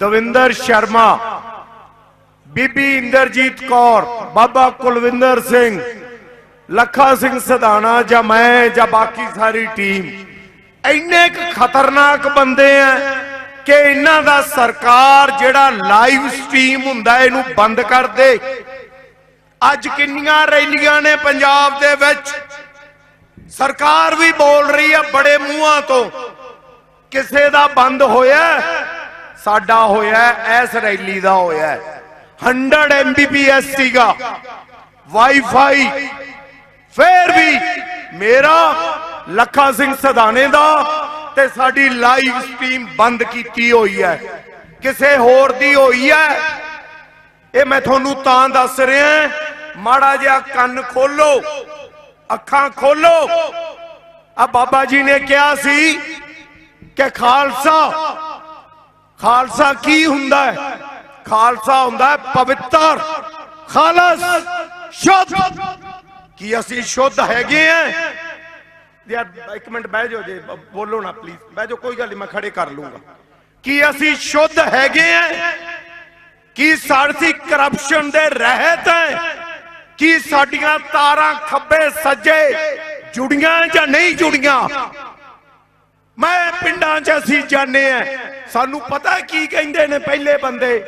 ਦਵਿੰਦਰ ਸ਼ਰਮਾ, ਬੀਬੀ ਇੰਦਰਜੀਤ ਕੌਰ, ਬਾਬਾ ਕੁਲਵਿੰਦਰ ਸਿੰਘ, ਲੱਖਾ ਸਿੰਘ ਸਦਾਣਾ ਜਾਂ ਮੈਂ ਜਾਂ ਬਾਕੀ ਸਾਰੀ ਟੀਮ। ਇੰਨੇ ਕੁ ਖਤਰਨਾਕ ਬੰਦੇ ਆ ਕਿ ਇਹਨਾਂ ਦਾ ਸਰਕਾਰ ਜਿਹੜਾ ਲਾਈਵ ਸਟ੍ਰੀਮ ਹੁੰਦਾ ਇਹਨੂੰ ਬੰਦ ਕਰ ਦੇ। ਅੱਜ ਕਿੰਨੀਆਂ ਰੈਲੀਆਂ ਨੇ ਪੰਜਾਬ ਦੇ ਵਿੱਚ। ਸਰਕਾਰ ਵੀ ਬੋਲ ਰਹੀ ਆ ਬੜੇ ਮੂੰਹਾਂ ਤੋਂ। ਕਿਸੇ ਦਾ ਬੰਦ ਹੋਇਆ? ਸਾਡਾ ਹੋਇਆ ਐਸ ਰੈਲੀ ਦਾ ਹੋਇਆ 100 Mbps ਸੀਗਾ। ਵਾਈਫਾਈ ਫੇਰ ਵੀ ਮੇਰਾ ਲੱਖਾ ਸਿੰਘ ਸਦਾਨੇ ਦਾ ਤੇ ਸਾਡੀ ਲਾਈਵ ਸਟ੍ਰੀਮ ਬੰਦ ਕੀਤੀ ਹੋਈ ਹੈ। ਕਿਸੇ ਹੋਰ ਦੀ ਹੋਈ ਹੈ? ਇਹ ਮੈਂ ਤੁਹਾਨੂੰ ਤਾਂ ਦੱਸ ਰਿਹਾ ਮਾੜਾ ਜਿਹਾ ਕੰਨ ਖੋਲੋ, ਅੱਖਾਂ ਖੋਲੋ। ਆ ਬਾਬਾ ਜੀ ਨੇ ਕਿਹਾ ਸੀ ਕਿ ਖਾਲਸਾ ਖਾਲਸਾ ਕੀ ਹੁੰਦਾ ਹੈ? ਖਾਲਸਾ ਹੁੰਦਾ ਹੈ ਪਵਿੱਤਰ, ਖਾਲਸ, ਸ਼ੁੱਧ। ਕੀ ਅਸੀਂ ਸ਼ੁੱਧ ਹੈਗੇ ਆ? ਯਾਰ ਇੱਕ ਮਿੰਟ ਬਹਿ ਜਾਓ ਜੇ, ਬੋਲੋ ਨਾ ਪਲੀਜ਼ ਬਹਿ ਜਾਓ, ਕੋਈ ਗੱਲ ਨਹੀਂ ਮੈਂ ਖੜੇ ਕਰ ਲੂੰਗਾ। ਕੀ ਅਸੀਂ ਸ਼ੁੱਧ ਹੈਗੇ ਆ? ਕੀ ਸਾਡੀ ਕਰਪਸ਼ਨ ਦੇ ਰਹਿਤ ਹੈ? ਕੀ ਸਾਡੀਆਂ ਤਾਰਾਂ ਖੱਬੇ ਸੱਜੇ ਜੁੜੀਆਂ ਜਾਂ ਨਹੀਂ ਜੁੜੀਆਂ? ਮੈਂ ਪਿੰਡਾਂ 'ਚ ਅਸੀਂ ਜਾਣੇ ਆ। ਸਾਨੂੰ ਪਤਾ ਕੀ ਕਹਿੰਦੇ ਨੇ ਪਹਿਲੇ ਬੰਦੇ?